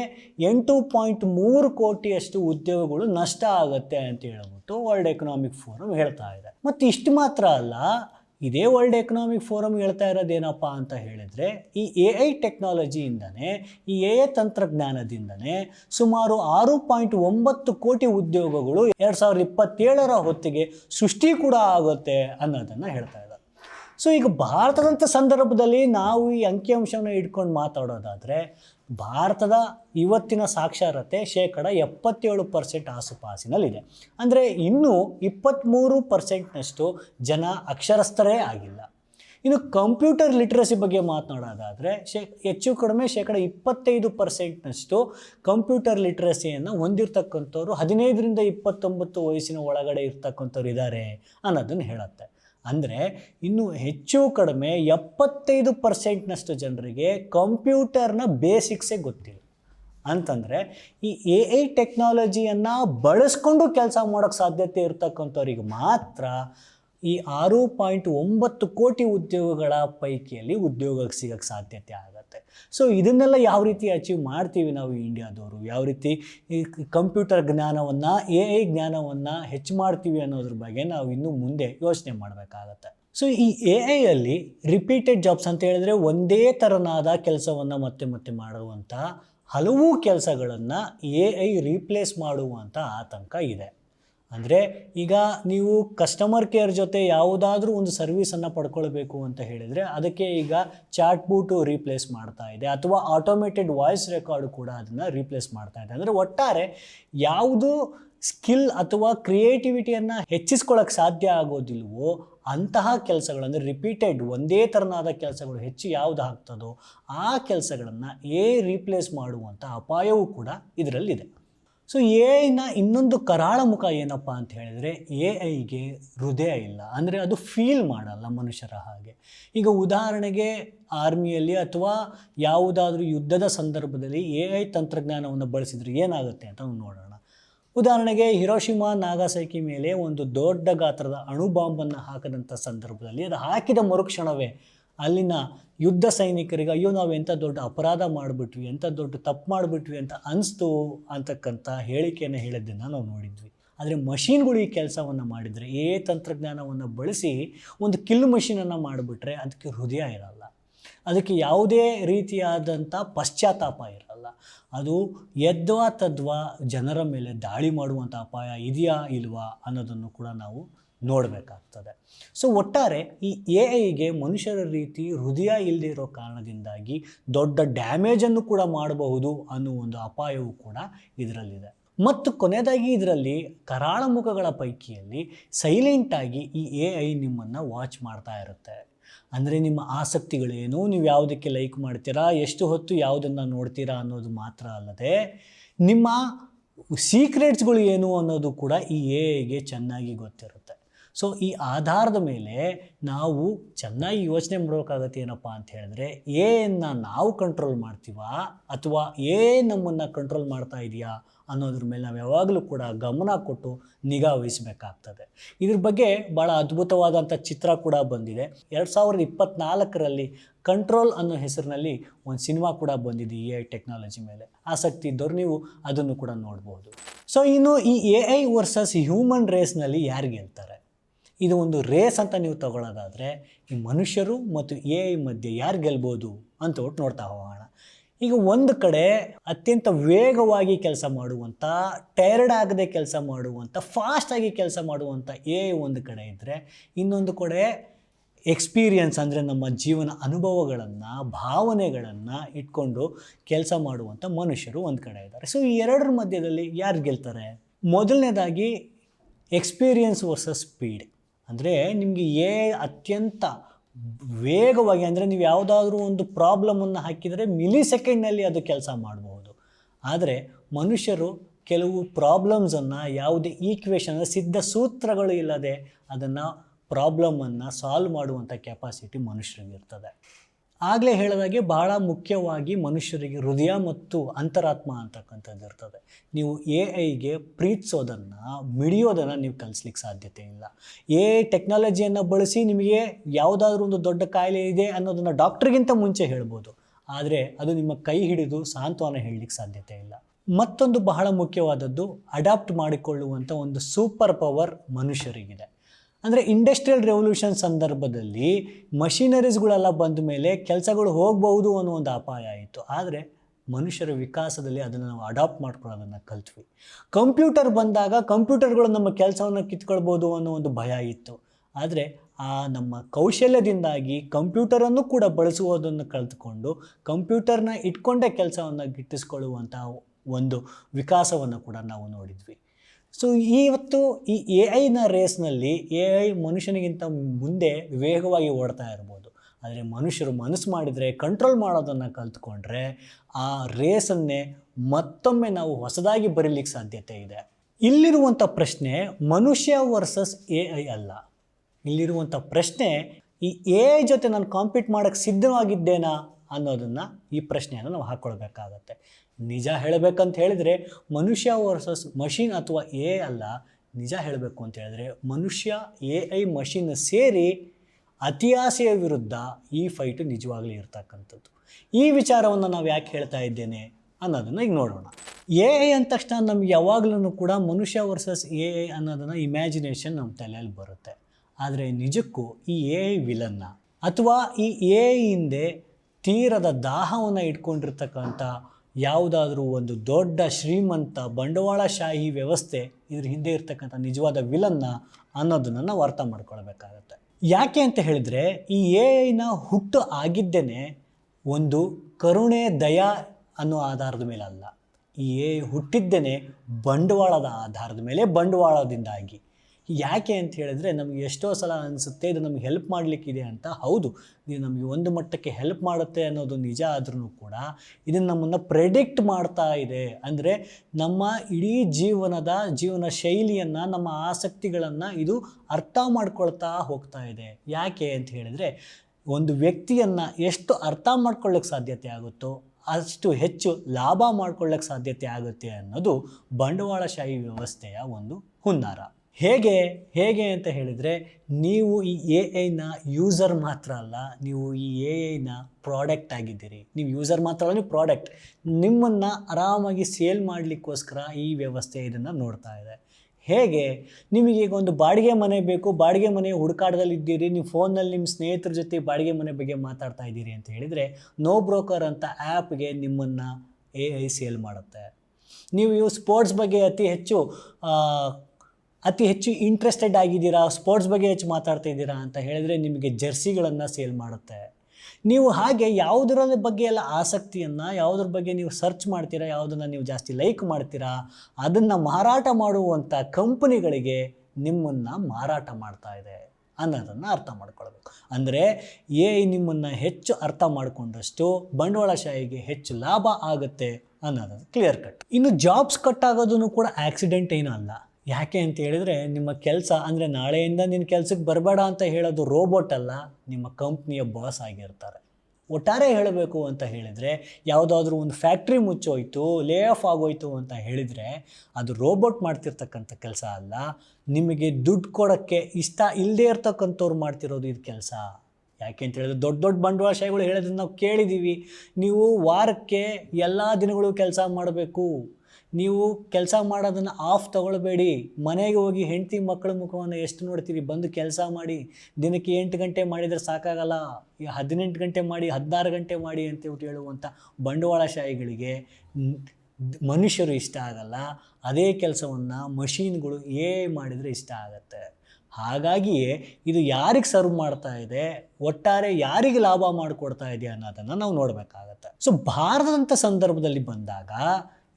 ಎಂಟು ಪಾಯಿಂಟ್ ಮೂರು ಕೋಟಿಯಷ್ಟು ಉದ್ಯೋಗಗಳು ನಷ್ಟ ಆಗುತ್ತೆ ಅಂತ ಹೇಳ್ಬಿಟ್ಟು ವರ್ಲ್ಡ್ ಎಕನಾಮಿಕ್ ಫೋರಮ್ ಹೇಳ್ತಾ ಇದೆ. ಮತ್ತು ಇಷ್ಟು ಮಾತ್ರ ಅಲ್ಲ ಇದೇ ವರ್ಲ್ಡ್ ಎಕನಾಮಿಕ್ ಫೋರಮ್ ಹೇಳ್ತಾ ಇರೋದೇನಪ್ಪ ಅಂತ ಹೇಳಿದರೆ, ಈ ಎ ಐ ಟೆಕ್ನಾಲಜಿಯಿಂದನೇ ಈ ಎ ಐ ತಂತ್ರಜ್ಞಾನದಿಂದನೇ ಸುಮಾರು ಆರು ಪಾಯಿಂಟ್ ಒಂಬತ್ತು ಕೋಟಿ ಉದ್ಯೋಗಗಳು ಎರಡು ಸಾವಿರದ ಇಪ್ಪತ್ತೇಳರ ಹೊತ್ತಿಗೆ ಸೃಷ್ಟಿ ಕೂಡ ಆಗುತ್ತೆ ಅನ್ನೋದನ್ನು ಹೇಳ್ತಾ ಇದ್ದಾರೆ. ಸೊ ಈಗ ಭಾರತದಂಥ ಸಂದರ್ಭದಲ್ಲಿ ನಾವು ಈ ಅಂಕಿಅಂಶವನ್ನು ಇಟ್ಕೊಂಡು ಮಾತಾಡೋದಾದರೆ ಭಾರತದ ಇವತ್ತಿನ ಸಾಕ್ಷರತೆ ಶೇಕಡ ಎಪ್ಪತ್ತೇಳು ಪರ್ಸೆಂಟ್ ಆಸುಪಾಸಿನಲ್ಲಿದೆ. ಅಂದರೆ ಇನ್ನೂ ಇಪ್ಪತ್ತ್ಮೂರು ಪರ್ಸೆಂಟ್ನಷ್ಟು ಜನ ಅಕ್ಷರಸ್ಥರೇ ಆಗಿಲ್ಲ. ಇನ್ನು ಕಂಪ್ಯೂಟರ್ ಲಿಟ್ರಸಿ ಬಗ್ಗೆ ಮಾತನಾಡೋದಾದರೆ, ಶೇ, ಹೆಚ್ಚು ಕಡಿಮೆ ಶೇಕಡ ಇಪ್ಪತ್ತೈದು ಪರ್ಸೆಂಟ್ನಷ್ಟು ಕಂಪ್ಯೂಟರ್ ಲಿಟ್ರಸಿಯನ್ನು ಹೊಂದಿರತಕ್ಕಂಥವ್ರು, ಹದಿನೈದರಿಂದ ಇಪ್ಪತ್ತೊಂಬತ್ತು ವಯಸ್ಸಿನ ಒಳಗಡೆ ಇರ್ತಕ್ಕಂಥವ್ರು ಇದ್ದಾರೆ ಅನ್ನೋದನ್ನು ಹೇಳುತ್ತೆ. ಅಂದರೆ ಇನ್ನು ಹೆಚ್ಚು ಕಡಿಮೆ ಎಪ್ಪತ್ತೈದು ಪರ್ಸೆಂಟ್ನಷ್ಟು ಜನರಿಗೆ ಕಂಪ್ಯೂಟರ್ನ ಬೇಸಿಕ್ಸೇ ಗೊತ್ತಿಲ್ಲ. ಅಂತಂದರೆ ಈ ಎ ಐ ಟೆಕ್ನಾಲಜಿಯನ್ನು ಬಳಸ್ಕೊಂಡು ಕೆಲಸ ಮಾಡೋಕ್ಕೆ ಸಾಧ್ಯತೆ ಇರ್ತಕ್ಕಂಥವ್ರಿಗೆ ಮಾತ್ರ ಈ ಆರು ಪಾಯಿಂಟ್ ಒಂಬತ್ತು ಕೋಟಿ ಉದ್ಯೋಗಗಳ ಪೈಕಿಯಲ್ಲಿ ಉದ್ಯೋಗಕ್ಕೆ ಸಿಗೋಕ್ಕೆ ಸಾಧ್ಯತೆ ಆಗುತ್ತೆ ಸೊ ಇದನ್ನೆಲ್ಲ ಯಾವ ರೀತಿ ಅಚೀವ್ ಮಾಡ್ತೀವಿ ನಾವು ಇಂಡಿಯಾದವರು? ಯಾವ ರೀತಿ ಈ ಕಂಪ್ಯೂಟರ್ ಜ್ಞಾನವನ್ನು ಎ ಐ ಜ್ಞಾನವನ್ನು ಹೆಚ್ಚು ಮಾಡ್ತೀವಿ ಅನ್ನೋದ್ರ ಬಗ್ಗೆ ನಾವು ಇನ್ನು ಮುಂದೆ ಯೋಚನೆ ಮಾಡಬೇಕಾಗತ್ತೆ. ಸೊ ಈ ಎ ಐಯಲ್ಲಿ ರಿಪೀಟೆಡ್ ಜಾಬ್ಸ್ ಅಂತ ಹೇಳಿದ್ರೆ ಒಂದೇ ಥರನಾದ ಕೆಲಸವನ್ನು ಮತ್ತೆ ಮತ್ತೆ ಮಾಡುವಂಥ ಹಲವು ಕೆಲಸಗಳನ್ನು ಎ ಐ ರೀಪ್ಲೇಸ್ ಮಾಡುವಂಥ ಆತಂಕ ಇದೆ. ಅಂದರೆ ಈಗ ನೀವು ಕಸ್ಟಮರ್ ಕೇರ್ ಜೊತೆ ಯಾವುದಾದ್ರೂ ಒಂದು ಸರ್ವಿಸನ್ನು ಪಡ್ಕೊಳ್ಬೇಕು ಅಂತ ಹೇಳಿದರೆ ಅದಕ್ಕೆ ಈಗ ಚಾಟ್ ಬೂಟು ರೀಪ್ಲೇಸ್ ಮಾಡ್ತಾ ಇದೆ ಅಥವಾ ಆಟೋಮೇಟೆಡ್ ವಾಯ್ಸ್ ರೆಕಾರ್ಡ್ ಕೂಡ ಅದನ್ನು ರೀಪ್ಲೇಸ್ ಮಾಡ್ತಾ ಇದೆ. ಅಂದರೆ ಒಟ್ಟಾರೆ ಯಾವುದು ಸ್ಕಿಲ್ ಅಥವಾ ಕ್ರಿಯೇಟಿವಿಟಿಯನ್ನು ಹೆಚ್ಚಿಸ್ಕೊಳ್ಳೋಕೆ ಸಾಧ್ಯ ಆಗೋದಿಲ್ವೋ ಅಂತಹ ಕೆಲಸಗಳು ಅಂದರೆ ರಿಪೀಟೆಡ್ ಒಂದೇ ಥರನಾದ ಕೆಲಸಗಳು ಹೆಚ್ಚು ಯಾವುದು ಆಗ್ತದೋ ಆ ಕೆಲಸಗಳನ್ನು ಏ ರೀಪ್ಲೇಸ್ ಮಾಡುವಂಥ ಅಪಾಯವೂ ಕೂಡ ಇದರಲ್ಲಿದೆ. ಸೊ ಎ ಐನ ಇನ್ನೊಂದು ಕರಾಳ ಮುಖ ಏನಪ್ಪ ಅಂತ ಹೇಳಿದರೆ ಎ ಐಗೆ ಹೃದಯ ಇಲ್ಲ. ಅಂದರೆ ಅದು ಫೀಲ್ ಮಾಡಲ್ಲ ಮನುಷ್ಯರ ಹಾಗೆ. ಈಗ ಉದಾಹರಣೆಗೆ ಆರ್ಮಿಯಲ್ಲಿ ಅಥವಾ ಯಾವುದಾದ್ರೂ ಯುದ್ಧದ ಸಂದರ್ಭದಲ್ಲಿ ಎ ಐ ತಂತ್ರಜ್ಞಾನವನ್ನು ಬಳಸಿದರೆ ಏನಾಗುತ್ತೆ ಅಂತ ನೋಡೋಣ. ಉದಾಹರಣೆಗೆ ಹಿರೋಶಿಮಾ ನಾಗಾಸೈಕಿ ಮೇಲೆ ಒಂದು ದೊಡ್ಡ ಗಾತ್ರದ ಅಣು ಬಾಂಬನ್ನು ಹಾಕದಂಥ ಸಂದರ್ಭದಲ್ಲಿ ಅದು ಹಾಕಿದ ಮರುಕ್ಷಣವೇ ಅಲ್ಲಿನ ಯುದ್ಧ ಸೈನಿಕರಿಗೆ, ಅಯ್ಯೋ, ನಾವು ಎಂಥ ದೊಡ್ಡ ಅಪರಾಧ ಮಾಡಿಬಿಟ್ವಿ, ಎಂಥ ದೊಡ್ಡ ತಪ್ಪು ಮಾಡಿಬಿಟ್ವಿ ಅಂತ ಅನಿಸ್ತು ಅಂತಕ್ಕಂಥ ಹೇಳಿಕೆಯನ್ನು ಹೇಳಿದ್ದನ್ನು ನಾವು ನೋಡಿದ್ವಿ. ಆದರೆ ಮಷೀನ್ಗಳು ಈ ಕೆಲಸವನ್ನು ಮಾಡಿದರೆ ಏ ತಂತ್ರಜ್ಞಾನವನ್ನು ಬಳಸಿ ಒಂದು ಕಿಲ್ ಮಷೀನನ್ನು ಮಾಡಿಬಿಟ್ರೆ ಅದಕ್ಕೆ ಹೃದಯ ಇರಲ್ಲ. ಅದಕ್ಕೆ ಯಾವುದೇ ರೀತಿಯಾದಂಥ ಪಶ್ಚಾತ್ತಾಪ ಇರಲ್ಲ. ಅದು ಯದ್ವಾ ತದ್ವಾ ಜನರ ಮೇಲೆ ದಾಳಿ ಮಾಡುವಂಥ ಅಪಾಯ ಇದೆಯಾ, ಇಲ್ವಾ ಅನ್ನೋದನ್ನು ಕೂಡ ನಾವು ನೋಡಬೇಕಾಗ್ತದೆ. ಸೊ ಒಟ್ಟಾರೆ ಈ ಎ ಐಗೆ ಮನುಷ್ಯರ ರೀತಿ ಹೃದಯ ಇಲ್ಲದಿರೋ ಕಾರಣದಿಂದಾಗಿ ದೊಡ್ಡ ಡ್ಯಾಮೇಜನ್ನು ಕೂಡ ಮಾಡಬಹುದು ಅನ್ನೋ ಒಂದು ಅಪಾಯವೂ ಕೂಡ ಇದರಲ್ಲಿದೆ. ಮತ್ತು ಕೊನೆಯದಾಗಿ ಇದರಲ್ಲಿ ಕರಾಳ ಮುಖಗಳ ಪೈಕಿಯಲ್ಲಿ ಸೈಲೆಂಟಾಗಿ ಈ ಎ ಐ ನಿಮ್ಮನ್ನು ವಾಚ್ ಮಾಡ್ತಾ ಇರುತ್ತೆ. ಅಂದರೆ ನಿಮ್ಮ ಆಸಕ್ತಿಗಳೇನು, ನೀವು ಯಾವುದಕ್ಕೆ ಲೈಕ್ ಮಾಡ್ತೀರಾ, ಎಷ್ಟು ಹೊತ್ತು ಯಾವುದನ್ನು ನೋಡ್ತೀರಾ ಅನ್ನೋದು ಮಾತ್ರ ಅಲ್ಲದೆ, ನಿಮ್ಮ ಸೀಕ್ರೆಟ್ಸ್ಗಳು ಏನು ಅನ್ನೋದು ಕೂಡ ಈ ಎ ಐಗೆ ಚೆನ್ನಾಗಿ ಗೊತ್ತಿರುತ್ತೆ. ಸೊ ಈ ಆಧಾರದ ಮೇಲೆ ನಾವು ಚೆನ್ನಾಗಿ ಯೋಚನೆ ಮಾಡಬೇಕಾಗತ್ತೆ ಏನಪ್ಪ ಅಂತ ಹೇಳಿದ್ರೆ ಏನ ನಾವು ಕಂಟ್ರೋಲ್ ಮಾಡ್ತೀವ ಅಥವಾ ಏ ನಮ್ಮನ್ನು ಕಂಟ್ರೋಲ್ ಮಾಡ್ತಾ ಇದೆಯಾ ಅನ್ನೋದ್ರ ಮೇಲೆ ನಾವು ಯಾವಾಗಲೂ ಕೂಡ ಗಮನ ಕೊಟ್ಟು ನಿಗಾ ವಹಿಸಬೇಕಾಗ್ತದೆ. ಇದ್ರ ಬಗ್ಗೆ ಭಾಳ ಅದ್ಭುತವಾದಂಥ ಚಿತ್ರ ಕೂಡ ಬಂದಿದೆ. ಎರಡು ಸಾವಿರದ ಇಪ್ಪತ್ತ್ನಾಲ್ಕರಲ್ಲಿ ಕಂಟ್ರೋಲ್ ಅನ್ನೋ ಹೆಸರಿನಲ್ಲಿ ಒಂದು ಸಿನಿಮಾ ಕೂಡ ಬಂದಿದೆ ಎ ಐ ಟೆಕ್ನಾಲಜಿ ಮೇಲೆ. ಆಸಕ್ತಿ ಇದ್ದವ್ರು ನೀವು ಅದನ್ನು ಕೂಡ ನೋಡ್ಬೋದು. ಸೊ ಇನ್ನು ಈ ಎ ಐ ವರ್ಸಸ್ ಹ್ಯೂಮನ್ ರೇಸ್ನಲ್ಲಿ ಯಾರು ಗೆಲ್ತಾರೆ? ಇದು ಒಂದು ರೇಸ್ ಅಂತ ನೀವು ತಗೊಳ್ಳೋದಾದರೆ ಈ ಮನುಷ್ಯರು ಮತ್ತು ಎ ಐ ಮಧ್ಯೆ ಯಾರು ಗೆಲ್ಬೋದು ಅಂತ ಒಟ್ಟು ನೋಡ್ತಾ ಹೋಗೋಣ. ಈಗ ಒಂದು ಕಡೆ ಅತ್ಯಂತ ವೇಗವಾಗಿ ಕೆಲಸ ಮಾಡುವಂಥ ಟೈರ್ಡ್ ಆಗದೆ ಕೆಲಸ ಮಾಡುವಂಥ ಫಾಸ್ಟಾಗಿ ಕೆಲಸ ಮಾಡುವಂಥ ಎ ಐ ಒಂದು ಕಡೆ ಇದ್ದರೆ ಇನ್ನೊಂದು ಕಡೆ ಎಕ್ಸ್ಪೀರಿಯನ್ಸ್ ಅಂದರೆ ನಮ್ಮ ಜೀವನ ಅನುಭವಗಳನ್ನು, ಭಾವನೆಗಳನ್ನು ಇಟ್ಕೊಂಡು ಕೆಲಸ ಮಾಡುವಂಥ ಮನುಷ್ಯರು ಒಂದು ಕಡೆ ಇದ್ದಾರೆ. ಸೊ ಈ ಎರಡರ ಮಧ್ಯದಲ್ಲಿ ಯಾರು ಗೆಲ್ತಾರೆ? ಮೊದಲನೇದಾಗಿ ಎಕ್ಸ್ಪೀರಿಯನ್ಸ್ ವರ್ಸಸ್ ಸ್ಪೀಡ್ ಅಂದರೆ ನಿಮಗೆ ಏ ಅತ್ಯಂತ ವೇಗವಾಗಿ ಅಂದರೆ ನೀವು ಯಾವುದಾದ್ರೂ ಒಂದು ಪ್ರಾಬ್ಲಮನ್ನು ಹಾಕಿದರೆ ಮಿಲಿ ಸೆಕೆಂಡ್ನಲ್ಲಿ ಅದು ಕೆಲಸ ಮಾಡಬಹುದು. ಆದರೆ ಮನುಷ್ಯರು ಕೆಲವು ಪ್ರಾಬ್ಲಮ್ಸನ್ನು ಯಾವುದೇ ಈಕ್ವೇಷನ್ ಸಿದ್ಧ ಸೂತ್ರಗಳು ಇಲ್ಲದೆ ಅದನ್ನು ಪ್ರಾಬ್ಲಮನ್ನು ಸಾಲ್ವ್ ಮಾಡುವಂಥ ಕೆಪಾಸಿಟಿ ಮನುಷ್ಯರಿಗಿರ್ತದೆ. ಆಗಲೇ ಹೇಳಿದಾಗೆ ಬಹಳ ಮುಖ್ಯವಾಗಿ ಮನುಷ್ಯರಿಗೆ ಹೃದಯ ಮತ್ತು ಅಂತರಾತ್ಮ ಅಂತಕ್ಕಂಥದ್ದು ಇರ್ತದೆ. ನೀವು ಎ ಐಗೆ ಪ್ರೀತಿಸೋದನ್ನು, ಮಿಡಿಯೋದನ್ನು ನೀವು ಕಲಿಸ್ಲಿಕ್ಕೆ ಸಾಧ್ಯತೆ ಇಲ್ಲ. ಎ ಟೆಕ್ನಾಲಜಿಯನ್ನು ಬಳಸಿ ನಿಮಗೆ ಯಾವುದಾದ್ರೂ ಒಂದು ದೊಡ್ಡ ಕಾಯಿಲೆ ಇದೆ ಅನ್ನೋದನ್ನು ಡಾಕ್ಟ್ರಿಗಿಂತ ಮುಂಚೆ ಹೇಳ್ಬೋದು. ಆದರೆ ಅದು ನಿಮ್ಮ ಕೈ ಹಿಡಿದು ಸಾಂತ್ವನ ಹೇಳಲಿಕ್ಕೆ ಸಾಧ್ಯತೆ ಇಲ್ಲ. ಮತ್ತೊಂದು ಬಹಳ ಮುಖ್ಯವಾದದ್ದು, ಅಡಾಪ್ಟ್ ಮಾಡಿಕೊಳ್ಳುವಂಥ ಒಂದು ಸೂಪರ್ ಪವರ್ ಮನುಷ್ಯರಿಗಿದೆ. ಅಂದರೆ ಇಂಡಸ್ಟ್ರಿಯಲ್ ರೆವಲ್ಯೂಷನ್ ಸಂದರ್ಭದಲ್ಲಿ ಮಷಿನರೀಸ್ಗಳೆಲ್ಲ ಬಂದ ಮೇಲೆ ಕೆಲಸಗಳು ಹೋಗಬಹುದು ಅನ್ನೋ ಒಂದು ಅಪಾಯ ಆಯಿತು ಆದರೆ ಮನುಷ್ಯರ ವಿಕಾಸದಲ್ಲಿ ಅದನ್ನು ನಾವು ಅಡಾಪ್ಟ್ ಮಾಡ್ಕೊಳ್ಳೋದನ್ನು ಕಲ್ತ್ವಿ. ಕಂಪ್ಯೂಟರ್ ಬಂದಾಗ ಕಂಪ್ಯೂಟರ್ಗಳು ನಮ್ಮ ಕೆಲಸವನ್ನು ಕಿತ್ಕೊಳ್ಬೋದು ಅನ್ನೋ ಒಂದು ಭಯ ಇತ್ತು. ಆದರೆ ಆ ನಮ್ಮ ಕೌಶಲ್ಯದಿಂದಾಗಿ ಕಂಪ್ಯೂಟರನ್ನು ಕೂಡ ಬಳಸುವುದನ್ನು ಕಲಿತುಕೊಂಡು ಕಂಪ್ಯೂಟರ್ನ ಇಟ್ಕೊಂಡೇ ಕೆಲಸವನ್ನು ಗಿಟ್ಟಿಸ್ಕೊಳ್ಳುವಂಥ ಒಂದು ವಿಕಾಸವನ್ನು ಕೂಡ ನಾವು ನೋಡಿದ್ವಿ. ಸೊ ಇವತ್ತು ಈ ಎ ಐನ ರೇಸ್ನಲ್ಲಿ ಎ ಐ ಮನುಷ್ಯನಿಗಿಂತ ಮುಂದೆ ವೇಗವಾಗಿ ಓಡ್ತಾ ಇರ್ಬೋದು. ಆದರೆ ಮನುಷ್ಯರು ಮನಸ್ಸು ಮಾಡಿದರೆ ಕಂಟ್ರೋಲ್ ಮಾಡೋದನ್ನು ಕಲ್ತ್ಕೊಂಡ್ರೆ ಆ ರೇಸನ್ನೇ ಮತ್ತೊಮ್ಮೆ ನಾವು ಹೊಸದಾಗಿ ಬರೀಲಿಕ್ಕೆ ಸಾಧ್ಯತೆ ಇದೆ. ಇಲ್ಲಿರುವಂಥ ಪ್ರಶ್ನೆ ಮನುಷ್ಯ ವರ್ಸಸ್ ಎ ಐ ಅಲ್ಲ. ಇಲ್ಲಿರುವಂಥ ಪ್ರಶ್ನೆ ಈ ಎ ಐ ಜೊತೆ ನಾನು ಕಾಂಪೀಟ್ ಮಾಡೋಕ್ಕೆ ಸಿದ್ಧವಾಗಿದ್ದೇನಾ ಅನ್ನೋದನ್ನು ಈ ಪ್ರಶ್ನೆಯನ್ನು ನಾವು ಹಾಕ್ಕೊಳ್ಬೇಕಾಗತ್ತೆ ನಿಜ ಹೇಳಬೇಕಂತ ಹೇಳಿದರೆ ಮನುಷ್ಯ ವರ್ಸಸ್ ಮಷಿನ್ ಅಥವಾ ಎ ಅಲ್ಲ, ನಿಜ ಹೇಳಬೇಕು ಅಂತ ಹೇಳಿದ್ರೆ ಮನುಷ್ಯ ಎ ಐ ಮಷಿನ್ ಸೇರಿ ಅತಿಯಾಸೆಯ ವಿರುದ್ಧ ಈ ಫೈಟ್ ನಿಜವಾಗ್ಲೂ ಇರ್ತಕ್ಕಂಥದ್ದು. ಈ ವಿಚಾರವನ್ನು ನಾವು ಯಾಕೆ ಹೇಳ್ತಾ ಇದ್ದೇನೆ ಅನ್ನೋದನ್ನು ಈಗ ನೋಡೋಣ. ಎ ಐ ಅಂದ ತಕ್ಷಣ ನಮ್ಗೆ ಯಾವಾಗಲೂ ಕೂಡ ಮನುಷ್ಯ ವರ್ಸಸ್ ಎ ಐ ಅನ್ನೋದನ್ನು ಇಮ್ಯಾಜಿನೇಷನ್ ನಮ್ಮ ತಲೆಯಲ್ಲಿ ಬರುತ್ತೆ. ಆದರೆ ನಿಜಕ್ಕೂ ಈ ಎ ಐ ವಿಲನ್ನ ಅಥವಾ ಈ ಎ ಐ ಹಿಂದೆ ತೀರದ ದಾಹವನ್ನು ಇಟ್ಕೊಂಡಿರ್ತಕ್ಕಂಥ ಯಾವುದಾದ್ರೂ ಒಂದು ದೊಡ್ಡ ಶ್ರೀಮಂತ ಬಂಡವಾಳಶಾಹಿ ವ್ಯವಸ್ಥೆ ಇದ್ರ ಹಿಂದೆ ಇರ್ತಕ್ಕಂಥ ನಿಜವಾದ ವಿಲನ್ನ ಅನ್ನೋದನ್ನು ನಾವು ಅರ್ಥ ಮಾಡ್ಕೊಳ್ಬೇಕಾಗತ್ತೆ. ಯಾಕೆ ಅಂತ ಹೇಳಿದರೆ ಈ ಎ ಐನ ಹುಟ್ಟು ಆಗಿದ್ದೇನೆ ಒಂದು ಕರುಣೆ, ದಯ ಅನ್ನೋ ಆಧಾರದ ಮೇಲೆ ಅಲ್ಲ ಈ ಎ ಹುಟ್ಟಿದ್ದೇನೆ ಬಂಡವಾಳದ ಆಧಾರದ ಮೇಲೆ, ಬಂಡವಾಳದಿಂದಾಗಿ. ಯಾಕೆ ಅಂತ ಹೇಳಿದ್ರೆ ನಮಗೆ ಎಷ್ಟೋ ಸಲ ಅನಿಸುತ್ತೆ ಇದು ನಮಗೆ ಹೆಲ್ಪ್ ಮಾಡಲಿಕ್ಕಿದೆ ಅಂತ. ಹೌದು ಇದು ನಮಗೆ ಒಂದು ಮಟ್ಟಕ್ಕೆ ಹೆಲ್ಪ್ ಮಾಡುತ್ತೆ ಅನ್ನೋದು ನಿಜ ಆದ್ರೂ ಕೂಡ ಇದನ್ನು ನಮ್ಮನ್ನು ಪ್ರೆಡಿಕ್ಟ್ ಮಾಡ್ತಾ ಇದೆ. ಅಂದರೆ ನಮ್ಮ ಇಡೀ ಜೀವನದ ಜೀವನ ಶೈಲಿಯನ್ನು, ನಮ್ಮ ಆಸಕ್ತಿಗಳನ್ನು ಇದು ಅರ್ಥ ಮಾಡ್ಕೊಳ್ತಾ ಹೋಗ್ತಾ ಇದೆ. ಯಾಕೆ ಅಂತ ಹೇಳಿದರೆ ಒಂದು ವ್ಯಕ್ತಿಯನ್ನು ಎಷ್ಟು ಅರ್ಥ ಮಾಡ್ಕೊಳ್ಳೋಕ್ಕೆ ಸಾಧ್ಯತೆ ಆಗುತ್ತೋ ಅಷ್ಟು ಹೆಚ್ಚು ಲಾಭ ಮಾಡ್ಕೊಳ್ಳೋಕ್ಕೆ ಸಾಧ್ಯತೆ ಆಗುತ್ತೆ ಅನ್ನೋದು ಬಂಡವಾಳಶಾಹಿ ವ್ಯವಸ್ಥೆಯ ಒಂದು ಹುನ್ನಾರ. ಹೇಗೆ ಹೇಗೆ ಅಂತ ಹೇಳಿದರೆ, ನೀವು ಈ ಎ ಐನ ಯೂಸರ್ ಮಾತ್ರ ಅಲ್ಲ, ನೀವು ಈ ಎ ಐನ ಪ್ರಾಡಕ್ಟ್ ಆಗಿದ್ದೀರಿ. ನೀವು ಯೂಸರ್ ಮಾತ್ರ ಅಲ್ಲ, ನೀವು ಪ್ರಾಡಕ್ಟ್ ನಿಮ್ಮನ್ನು ಆರಾಮಾಗಿ ಸೇಲ್ ಮಾಡಲಿಕ್ಕೋಸ್ಕರ ಈ ವ್ಯವಸ್ಥೆ ಇದನ್ನು ನೋಡ್ತಾ ಇದೆ. ಹೇಗೆ? ನಿಮಗೆ ಈಗ ಒಂದು ಬಾಡಿಗೆ ಮನೆ ಬೇಕು, ಬಾಡಿಗೆ ಮನೆ ಹುಡುಕಾಟದಲ್ಲಿ ಇದ್ದೀರಿ, ನೀವು ಫೋನಲ್ಲಿ ನಿಮ್ಮ ಸ್ನೇಹಿತರ ಜೊತೆ ಬಾಡಿಗೆ ಮನೆ ಬಗ್ಗೆ ಮಾತಾಡ್ತಾ ಇದ್ದೀರಿ ಅಂತ ಹೇಳಿದರೆ ನೋ ಬ್ರೋಕರ್ ಅಂತ ಆ್ಯಪ್ಗೆ ನಿಮ್ಮನ್ನು ಎ ಐ ಸೇಲ್ ಮಾಡುತ್ತೆ. ನೀವು ಸ್ಪೋರ್ಟ್ಸ್ ಬಗ್ಗೆ ಅತಿ ಹೆಚ್ಚು ಅತಿ ಹೆಚ್ಚು ಇಂಟ್ರೆಸ್ಟೆಡ್ ಆಗಿದ್ದೀರಾ ಸ್ಪೋರ್ಟ್ಸ್ ಬಗ್ಗೆ ಹೆಚ್ಚು ಮಾತಾಡ್ತಾ ಇದ್ದೀರಾ ಅಂತ ಹೇಳಿದರೆ ನಿಮಗೆ ಜರ್ಸಿಗಳನ್ನು ಸೇಲ್ ಮಾಡುತ್ತೆ. ನೀವು ಹಾಗೆ ಯಾವುದರ ಬಗ್ಗೆ ಎಲ್ಲ ಆಸಕ್ತಿಯನ್ನು, ಯಾವುದ್ರ ಬಗ್ಗೆ ನೀವು ಸರ್ಚ್ ಮಾಡ್ತೀರಾ, ಯಾವುದನ್ನು ನೀವು ಜಾಸ್ತಿ ಲೈಕ್ ಮಾಡ್ತೀರಾ, ಅದನ್ನು ಮಾರಾಟ ಮಾಡುವಂಥ ಕಂಪನಿಗಳಿಗೆ ನಿಮ್ಮನ್ನು ಮಾರಾಟ ಮಾಡ್ತಾ ಇದೆ ಅನ್ನೋದನ್ನು ಅರ್ಥ ಮಾಡ್ಕೊಳ್ಬೇಕು. ಅಂದರೆ ಎ ನಿಮ್ಮನ್ನು ಹೆಚ್ಚು ಅರ್ಥ ಮಾಡಿಕೊಂಡಷ್ಟು ಬಂಡವಾಳಶಾಹಿಗೆ ಹೆಚ್ಚು ಲಾಭ ಆಗುತ್ತೆ ಅನ್ನೋದನ್ನು ಕ್ಲಿಯರ್ ಕಟ್ ಇನ್ನು ಜಾಬ್ಸ್ ಕಟ್ ಆಗೋದನ್ನು ಕೂಡ ಆಕ್ಸಿಡೆಂಟ್ ಏನೂ ಅಲ್ಲ. ಯಾಕೆ ಅಂತ ಹೇಳಿದರೆ ನಿಮ್ಮ ಕೆಲಸ ಅಂದರೆ ನಾಳೆಯಿಂದ ನಿನ್ನ ಕೆಲಸಕ್ಕೆ ಬರಬೇಡ ಅಂತ ಹೇಳೋದು ರೋಬೋಟ್ ಅಲ್ಲ, ನಿಮ್ಮ ಕಂಪ್ನಿಯ ಬಾಸ್ ಆಗಿರ್ತಾರೆ. ಒಟ್ಟಾರೆ ಹೇಳಬೇಕು ಅಂತ ಹೇಳಿದರೆ, ಯಾವುದಾದ್ರೂ ಒಂದು ಫ್ಯಾಕ್ಟ್ರಿ ಮುಚ್ಚೋಯ್ತು ಲೇ ಆಫ್ ಆಗೋಯ್ತು ಅಂತ ಹೇಳಿದರೆ, ಅದು ರೋಬೋಟ್ ಮಾಡ್ತಿರ್ತಕ್ಕಂಥ ಕೆಲಸ ಅಲ್ಲ, ನಿಮಗೆ ದುಡ್ಡು ಕೊಡೋಕ್ಕೆ ಇಷ್ಟ ಇಲ್ಲದೇ ಇರ್ತಕ್ಕಂಥವ್ರು ಮಾಡ್ತಿರೋದು ಇದು ಕೆಲಸ. ಯಾಕೆ ಅಂತ ಹೇಳಿದ್ರೆ ದೊಡ್ಡ ದೊಡ್ಡ ಬಂಡವಾಳಶಾಹಿಗಳು ಹೇಳೋದನ್ನ ನಾವು ಕೇಳಿದ್ದೀವಿ ನೀವು ವಾರಕ್ಕೆ ಎಲ್ಲ ದಿನಗಳು ಕೆಲಸ ಮಾಡಬೇಕು. ನೀವು ಕೆಲಸ ಮಾಡೋದನ್ನು ಆಫ್ ತಗೊಳ್ಬೇಡಿ. ಮನೆಗೆ ಹೋಗಿ ಹೆಂಡತಿ ಮಕ್ಕಳ ಮುಖವನ್ನು ಎಷ್ಟು ನೋಡ್ತೀರಿ? ಬಂದು ಕೆಲಸ ಮಾಡಿ, ದಿನಕ್ಕೆ ಎಂಟು ಗಂಟೆ ಮಾಡಿದರೆ ಸಾಕಾಗಲ್ಲ. ಈ ಹದಿನೆಂಟು ಗಂಟೆ ಮಾಡಿ, ಹದಿನಾರು ಗಂಟೆ ಮಾಡಿ ಅಂತ ಹೇಳುವಂಥ ಬಂಡವಾಳಶಾಹಿಗಳಿಗೆ ಮನುಷ್ಯರು ಇಷ್ಟ ಆಗಲ್ಲ. ಅದೇ ಕೆಲಸವನ್ನು ಮಷೀನ್ಗಳು ಏ ಮಾಡಿದರೆ ಇಷ್ಟ ಆಗುತ್ತೆ. ಹಾಗಾಗಿಯೇ ಇದು ಯಾರಿಗೆ ಸರ್ವ್ ಮಾಡ್ತಾ ಇದೆ? ಒಟ್ಟಾರೆ ಯಾರಿಗೆ ಲಾಭ ಮಾಡಿಕೊಡ್ತಾ ಇದೆ ಅನ್ನೋದನ್ನು ನಾವು ನೋಡಬೇಕಾಗತ್ತೆ. ಸೊ ಭಾರತದಂಥ ಸಂದರ್ಭದಲ್ಲಿ ಬಂದಾಗ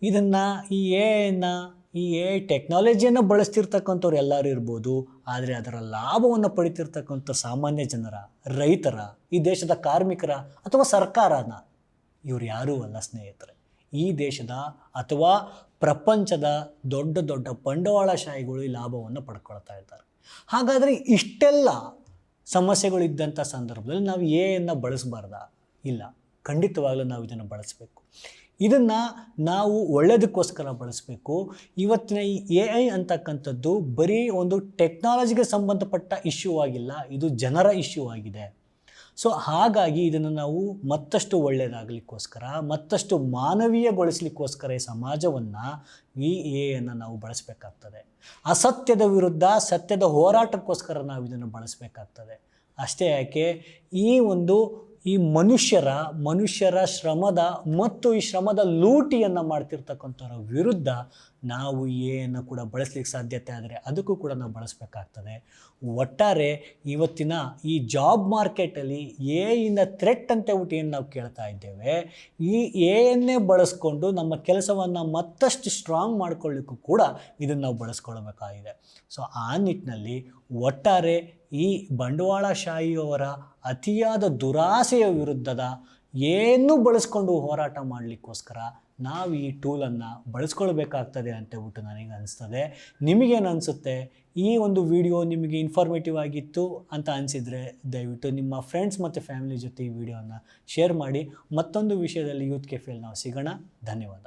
ಇದನ್ನು ಈ ಎನ್ನು ಈ ಎ ಟೆಕ್ನಾಲಜಿಯನ್ನು ಬಳಸ್ತಿರ್ತಕ್ಕಂಥವ್ರು ಎಲ್ಲರೂ ಇರ್ಬೋದು, ಆದರೆ ಅದರ ಲಾಭವನ್ನು ಪಡಿತಿರ್ತಕ್ಕಂಥ ಸಾಮಾನ್ಯ ಜನರ, ರೈತರ, ಈ ದೇಶದ ಕಾರ್ಮಿಕರ ಅಥವಾ ಸರ್ಕಾರನ, ಇವರು ಯಾರೂ ಅಲ್ಲ ಸ್ನೇಹಿತರೆ. ಈ ದೇಶದ ಅಥವಾ ಪ್ರಪಂಚದ ದೊಡ್ಡ ದೊಡ್ಡ ಬಂಡವಾಳಶಾಹಿಗಳು ಈ ಲಾಭವನ್ನು ಪಡ್ಕೊಳ್ತಾ ಇದ್ದಾರೆ. ಹಾಗಾದರೆ ಇಷ್ಟೆಲ್ಲ ಸಮಸ್ಯೆಗಳಿದ್ದಂಥ ಸಂದರ್ಭದಲ್ಲಿ ನಾವು ಎ ಎಯನ್ನು ಬಳಸಬಾರ್ದಾ? ಇಲ್ಲ. ಖಂಡಿತವಾಗಲೂ ನಾವು ಇದನ್ನು ಬಳಸಬೇಕು. ಇದನ್ನು ನಾವು ಒಳ್ಳೆಯದಕ್ಕೋಸ್ಕರ ಬಳಸಬೇಕು. ಇವತ್ತಿನ ಈ ಎ ಐ ಅಂತಕ್ಕಂಥದ್ದು ಬರೀ ಒಂದು ಟೆಕ್ನಾಲಜಿಗೆ ಸಂಬಂಧಪಟ್ಟ ಇಶ್ಯೂ ಆಗಿಲ್ಲ, ಇದು ಜನರ ಇಶ್ಯೂ ಆಗಿದೆ. ಸೊ ಹಾಗಾಗಿ ಇದನ್ನು ನಾವು ಮತ್ತಷ್ಟು ಒಳ್ಳೆಯದಾಗಲಿಕ್ಕೋಸ್ಕರ ಮತ್ತಷ್ಟು ಮಾನವೀಯಗೊಳಿಸಲಿಕ್ಕೋಸ್ಕರ ಈ ಸಮಾಜವನ್ನು ಈ ಎಯನ್ನು ನಾವು ಬಳಸಬೇಕಾಗ್ತದೆ. ಅಸತ್ಯದ ವಿರುದ್ಧ, ಸತ್ಯದ ಹೋರಾಟಕ್ಕೋಸ್ಕರ ನಾವು ಇದನ್ನು ಬಳಸಬೇಕಾಗ್ತದೆ. ಅಷ್ಟೇ ಯಾಕೆ? ಈ ಒಂದು ಈ ಮನುಷ್ಯರ ಮನುಷ್ಯರ ಶ್ರಮದ ಮತ್ತು ಈ ಶ್ರಮದ ಲೂಟಿಯನ್ನು ಮಾಡ್ತಿರ್ತಕ್ಕಂಥವ್ರ ವಿರುದ್ಧ ನಾವು ಏನು ಕೂಡ ಬಳಸ್ಲಿಕ್ಕೆ ಸಾಧ್ಯತೆ ಆದರೆ ಅದಕ್ಕೂ ಕೂಡ ನಾವು ಬಳಸಬೇಕಾಗ್ತದೆ. ಒಟ್ಟಾರೆ ಇವತ್ತಿನ ಈ ಜಾಬ್ ಮಾರ್ಕೆಟಲ್ಲಿ ಎ ಇಂದ ಥ್ರೆಟ್ ಅಂತ ಬಿಟ್ಟು ಏನು ನಾವು ಕೇಳ್ತಾ ಇದ್ದೇವೆ, ಈ ಎಯನ್ನೇ ಬಳಸ್ಕೊಂಡು ನಮ್ಮ ಕೆಲಸವನ್ನು ಮತ್ತಷ್ಟು ಸ್ಟ್ರಾಂಗ್ ಮಾಡ್ಕೊಳ್ಳಿಕ್ಕೂ ಕೂಡ ಇದನ್ನು ನಾವು ಬಳಸ್ಕೊಳ್ಬೇಕಾಗಿದೆ. ಸೊ ಆ ನಿಟ್ಟಿನಲ್ಲಿ ಒಟ್ಟಾರೆ ಈ ಬಂಡವಾಳಶಾಹಿಯವರ ಅತಿಯಾದ ದುರಾಸೆಯ ವಿರುದ್ಧದ ಏನೂ ಬಳಸ್ಕೊಂಡು ಹೋರಾಟ ಮಾಡಲಿಕ್ಕೋಸ್ಕರ ನಾವು ಈ ಟೂಲನ್ನು ಬಳಸ್ಕೊಳ್ಬೇಕಾಗ್ತದೆ ಅಂತೇಳ್ಬಿಟ್ಟು ನನಗೆ ಅನಿಸ್ತದೆ. ನಿಮಗೇನು ಅನಿಸುತ್ತೆ? ಈ ಒಂದು ವಿಡಿಯೋ ನಿಮಗೆ ಇನ್ಫಾರ್ಮೇಟಿವ್ ಆಗಿತ್ತು ಅಂತ ಅನಿಸಿದರೆ ದಯವಿಟ್ಟು ನಿಮ್ಮ ಫ್ರೆಂಡ್ಸ್ ಮತ್ತು ಫ್ಯಾಮಿಲಿ ಜೊತೆ ಈ ವಿಡಿಯೋನ ಶೇರ್ ಮಾಡಿ. ಮತ್ತೊಂದು ವಿಷಯದಲ್ಲಿ ಯೂತ್ ಕೆಫೆಯಲ್ಲಿ ನಾವು ಸಿಗೋಣ. ಧನ್ಯವಾದ.